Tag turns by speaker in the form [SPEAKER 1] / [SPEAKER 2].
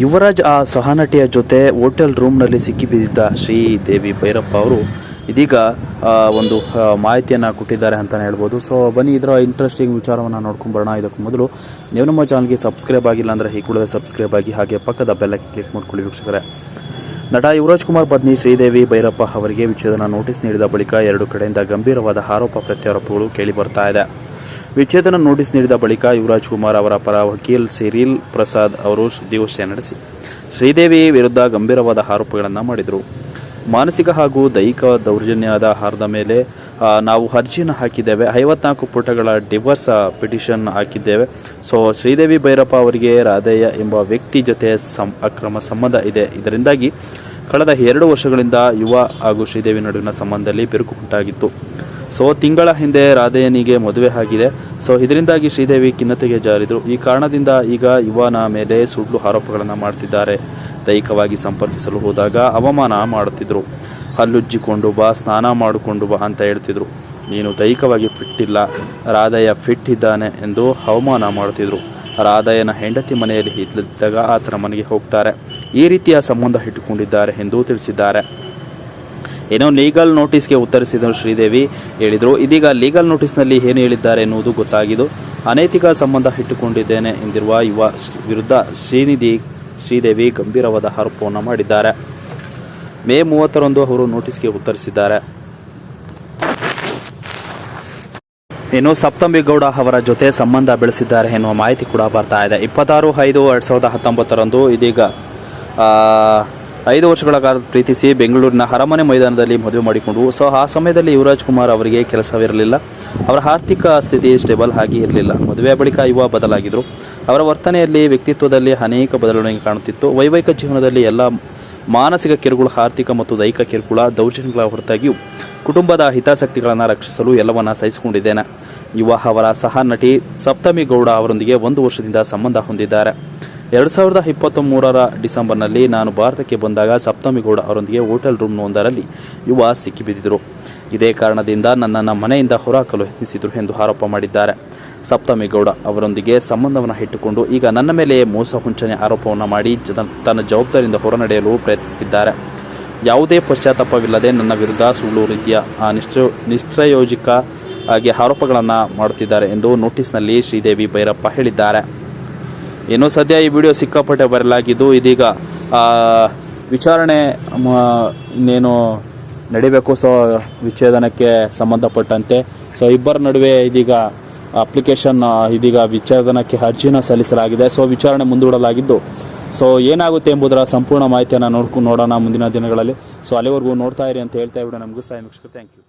[SPEAKER 1] ಯುವರಾಜ್ ಆ ಸಹನಟಿಯ ಜೊತೆ ಹೋಟೆಲ್ ರೂಮ್ನಲ್ಲಿ ಸಿಕ್ಕಿಬಿದ್ದಿದ್ದ ಶ್ರೀದೇವಿ ಭೈರಪ್ಪ ಅವರು ಇದೀಗ ಒಂದು ಮಾಹಿತಿಯನ್ನು ಕೊಟ್ಟಿದ್ದಾರೆ ಅಂತಲೇ ಹೇಳ್ಬೋದು. ಸೊ ಬನ್ನಿ, ಇದರ ಇಂಟ್ರೆಸ್ಟಿಂಗ್ ವಿಚಾರವನ್ನು ನೋಡ್ಕೊಂಬರೋಣ ಇದಕ್ಕೂ ಮೊದಲು, ನೀವು ನಮ್ಮ ಚಾನಲ್ಗೆ ಸಬ್ಸ್ಕ್ರೈಬ್ ಆಗಿಲ್ಲ ಅಂದರೆ ಈ ಕೂಡಲೇ ಸಬ್ಸ್ಕ್ರೈಬ್ ಆಗಿ ಹಾಗೆ ಪಕ್ಕದ ಬೆಲ್ಲಕ್ಕೆ ಕ್ಲಿಕ್ ಮಾಡ್ಕೊಳ್ಳಿ ವೀಕ್ಷಕರೇ. ನಟ ಯುವರಾಜ್ ಕುಮಾರ್ ಪತ್ನಿ ಶ್ರೀದೇವಿ ಭೈರಪ್ಪ ಅವರಿಗೆ ವಿಚ್ಛೇದನ ನೋಟಿಸ್ ನೀಡಿದ ಬಳಿಕ ಎರಡು ಕಡೆಯಿಂದ ಗಂಭೀರವಾದ ಆರೋಪ ಪ್ರತ್ಯಾರೋಪಗಳು ಕೇಳಿಬರ್ತಾ ಇದೆ. ವಿಚ್ಛೇದನ ನೋಟಿಸ್ ನೀಡಿದ ಬಳಿಕ ಯುವರಾಜ್ ಕುಮಾರ್ ಅವರ ಪರ ವಕೀಲ್ ಸಿರಿಲ್ ಪ್ರಸಾದ್ ಅವರು ಸುದ್ದಿಗೋಷ್ಠಿ ನಡೆಸಿ. ಶ್ರೀದೇವಿ ವಿರುದ್ಧ ಗಂಭೀರವಾದ ಆರೋಪಗಳನ್ನು ಮಾಡಿದರು. ಮಾನಸಿಕ ಹಾಗೂ ದೈಹಿಕ ದೌರ್ಜನ್ಯದ ಆಧಾರದ ಮೇಲೆ ನಾವು ಅರ್ಜಿಯನ್ನು ಹಾಕಿದ್ದೇವೆ. ಐವತ್ನಾಲ್ಕು ಪುಟಗಳ ಡಿವರ್ಸ್ ಪಿಟಿಷನ್ ಹಾಕಿದ್ದೇವೆ. ಸೊ, ಶ್ರೀದೇವಿ ಭೈರಪ್ಪ ಅವರಿಗೆ ರಾಧಯ್ಯ ಎಂಬ ವ್ಯಕ್ತಿ ಜೊತೆ ಸಂ, ಅಕ್ರಮ ಸಂಬಂಧ ಇದೆ. ಇದರಿಂದಾಗಿ ಕಳೆದ ಎರಡು ವರ್ಷಗಳಿಂದ ಯುವ ಹಾಗೂ ಶ್ರೀದೇವಿ ನಡುವಿನ ಸಂಬಂಧದಲ್ಲಿ ಬಿರುಕು ಉಂಟಾಗಿತ್ತು. ಸೊ, ತಿಂಗಳ ಹಿಂದೆ ರಾಧಯ್ಯನಿಗೆ ಮದುವೆ ಆಗಿದೆ. ಸೊ ಇದರಿಂದಾಗಿ ಶ್ರೀದೇವಿ ಖಿನ್ನತೆಗೆ ಜಾರಿದರು. ಈ ಕಾರಣದಿಂದ ಈಗ ಯುವನ ಮೇಲೆ ಸುಳ್ಳು ಆರೋಪಗಳನ್ನು ಮಾಡ್ತಿದ್ದಾರೆ. ದೈಹಿಕವಾಗಿ ಸಂಪರ್ಕಿಸಲು ಹೋದಾಗ ಅವಮಾನ ಮಾಡುತ್ತಿದ್ದರು ಹಲ್ಲುಜ್ಜಿಕೊಂಡು ಬಾ, ಸ್ನಾನ ಮಾಡಿಕೊಂಡು ಬಾ ಅಂತ ಹೇಳ್ತಿದ್ರು. ನೀನು ದೈಹಿಕವಾಗಿ ಫಿಟ್ ಇಲ್ಲ. ರಾಧಯ್ಯ ಫಿಟ್ ಇದ್ದಾನೆ ಎಂದು ಅವಮಾನ ಮಾಡುತ್ತಿದ್ದರು ರಾಧಯ್ಯನ ಹೆಂಡತಿ ಮನೆಯಲ್ಲಿ ಇದ್ದಾಗ ಆತನ ಮನೆಗೆ ಹೋಗ್ತಾರೆ. ಈ ರೀತಿಯ ಸಂಬಂಧ ಇಟ್ಟುಕೊಂಡಿದ್ದಾರೆ ಎಂದು ತಿಳಿಸಿದ್ದಾರೆ. ಏನೋ ಲೀಗಲ್ ನೋಟಿಸ್ಗೆ ಉತ್ತರಿಸಿದರು ಶ್ರೀದೇವಿ ಹೇಳಿದರು. ಇದೀಗ ಲೀಗಲ್ ನೋಟಿಸ್ನಲ್ಲಿ ಏನು ಹೇಳಿದ್ದಾರೆ ಎನ್ನುವುದು ಗೊತ್ತಾಗಿದ್ದು, ಅನೈತಿಕ ಸಂಬಂಧ ಇಟ್ಟುಕೊಂಡಿದ್ದೇನೆ ಎಂದಿರುವ ಯುವ ವಿರುದ್ಧ ಶ್ರೀನಿಧಿ ಶ್ರೀದೇವಿ ಗಂಭೀರವಾದ ಆರೋಪವನ್ನು ಮಾಡಿದ್ದಾರೆ. ಮೇ ಮೂವತ್ತರಂದು ಅವರು ನೋಟಿಸ್ಗೆ ಉತ್ತರಿಸಿದ್ದಾರೆ. ಇನ್ನು ಸಪ್ತಂಬಿಗೌಡ ಗೌಡ ಅವರ ಜೊತೆ ಸಂಬಂಧ ಬೆಳೆಸಿದ್ದಾರೆ ಎನ್ನುವ ಮಾಹಿತಿ ಕೂಡ ಬರ್ತಾ ಇದೆ. ಇಪ್ಪತ್ತಾರು ಐದು ಎರಡು ಸಾವಿರದ ಹತ್ತೊಂಬತ್ತರಂದು ಇದೀಗ ಐದು ವರ್ಷಗಳ ಕಾಲ ಪ್ರೀತಿಸಿ ಬೆಂಗಳೂರಿನ ಅರಮನೆ ಮೈದಾನದಲ್ಲಿ ಮದುವೆ ಮಾಡಿಕೊಂಡು ಸೊ ಆ ಸಮಯದಲ್ಲಿ ಯುವರಾಜ್ ಕುಮಾರ್ ಅವರಿಗೆ ಕೆಲಸವಿರಲಿಲ್ಲ. ಅವರ ಆರ್ಥಿಕ ಸ್ಥಿತಿ ಸ್ಟೇಬಲ್ ಆಗಿ ಇರಲಿಲ್ಲ. ಮದುವೆ ಬಳಿಕ ಯುವ ಬದಲಾಗಿದ್ದರು ಅವರ ವರ್ತನೆಯಲ್ಲಿ, ವ್ಯಕ್ತಿತ್ವದಲ್ಲಿ ಅನೇಕ ಬದಲಾವಣೆ ಕಾಣುತ್ತಿತ್ತು. ವೈವಾಹಿಕ ಜೀವನದಲ್ಲಿ ಎಲ್ಲ ಮಾನಸಿಕ ಕಿರುಕುಳ, ಆರ್ಥಿಕ ಮತ್ತು ದೈಹಿಕ ಕಿರುಕುಳ, ದೌರ್ಜನ್ಯಗಳ ಹೊರತಾಗಿಯೂ ಕುಟುಂಬದ ಹಿತಾಸಕ್ತಿಗಳನ್ನು ರಕ್ಷಿಸಲು ಎಲ್ಲವನ್ನ ಸಹಿಸಿಕೊಂಡಿದ್ದೇನೆ. ಯುವ ಅವರ ಸಹ ನಟಿ ಸಪ್ತಮಿ ಗೌಡ ಅವರೊಂದಿಗೆ ಒಂದು ವರ್ಷದಿಂದ ಸಂಬಂಧ ಹೊಂದಿದ್ದಾರೆ. ಎರಡು ಸಾವಿರದ ಇಪ್ಪತ್ತ್ ಮೂರರ ಡಿಸೆಂಬರ್ನಲ್ಲಿ ನಾನು ಭಾರತಕ್ಕೆ ಬಂದಾಗ ಸಪ್ತಮಿಗೌಡ ಅವರೊಂದಿಗೆ ಹೋಟೆಲ್ ರೂಮ್ ಒಂದರಲ್ಲಿ ಯುವ ಸಿಕ್ಕಿಬಿದ್ದಿದ್ದರು ಇದೇ ಕಾರಣದಿಂದ ನನ್ನನ್ನು ಮನೆಯಿಂದ ಹೊರಹಾಕಲು ಯತ್ನಿಸಿದರು ಎಂದು ಆರೋಪ ಮಾಡಿದ್ದಾರೆ. ಸಪ್ತಮಿಗೌಡ ಅವರೊಂದಿಗೆ ಸಂಬಂಧವನ್ನು ಇಟ್ಟುಕೊಂಡು ಈಗ ನನ್ನ ಮೇಲೆ ಮೋಸ ಹುಂಚನೆ ಆರೋಪವನ್ನು ಮಾಡಿ ತನ್ನ ಜವಾಬ್ದಾರಿಯಿಂದ ಹೊರನಡೆಯಲು ಪ್ರಯತ್ನಿಸುತ್ತಿದ್ದಾರೆ. ಯಾವುದೇ ಪಶ್ಚಾತ್ತಾಪವಿಲ್ಲದೆ ನನ್ನ ವಿರುದ್ಧ ಸುಳ್ಳು ರೀತಿಯ ನಿಷ್ಪ್ರಯೋಜಿಕ ಆಗಿ ಆರೋಪಗಳನ್ನು ಮಾಡುತ್ತಿದ್ದಾರೆ ಎಂದು ನೋಟಿಸ್ನಲ್ಲಿ ಶ್ರೀದೇವಿ ಭೈರಪ್ಪ ಹೇಳಿದ್ದಾರೆ. ಇನ್ನು ಸದ್ಯ ಈ ವಿಡಿಯೋ ಸಿಕ್ಕಾಪಟ್ಟೆ ಬರಲಾಗಿದ್ದು ಇದೀಗ ವಿಚಾರಣೆ ಇನ್ನೇನು ನಡಿಬೇಕು? ಸೊ ವಿಚ್ಛೇದನಕ್ಕೆ ಸಂಬಂಧಪಟ್ಟಂತೆ. ಸೊ ಇಬ್ಬರ ನಡುವೆ ಇದೀಗ ಅಪ್ಲಿಕೇಶನ್ ಇದೀಗ ವಿಚ್ಛೇದನಕ್ಕೆ ಅರ್ಜಿನ ಸಲ್ಲಿಸಲಾಗಿದೆ. ಸೊ ವಿಚಾರಣೆ ಮುಂದೂಡಲಾಗಿದ್ದು. ಸೊ ಏನಾಗುತ್ತೆ ಎಂಬುದರ ಸಂಪೂರ್ಣ ಮಾಹಿತಿಯನ್ನು ನೋಡ್ಕೊಂಡು ನೋಡೋಣ ಮುಂದಿನ ದಿನಗಳಲ್ಲಿ. ಸೊ ಅಲ್ಲಿವರೆಗೂ ನೋಡ್ತಾ ಇರಿ ಅಂತ ಹೇಳ್ತಾ ಇಬಿಡೋಣ ಮುಗಿಸ್ತಾ ಇದ್ದೀನಿ. Thank you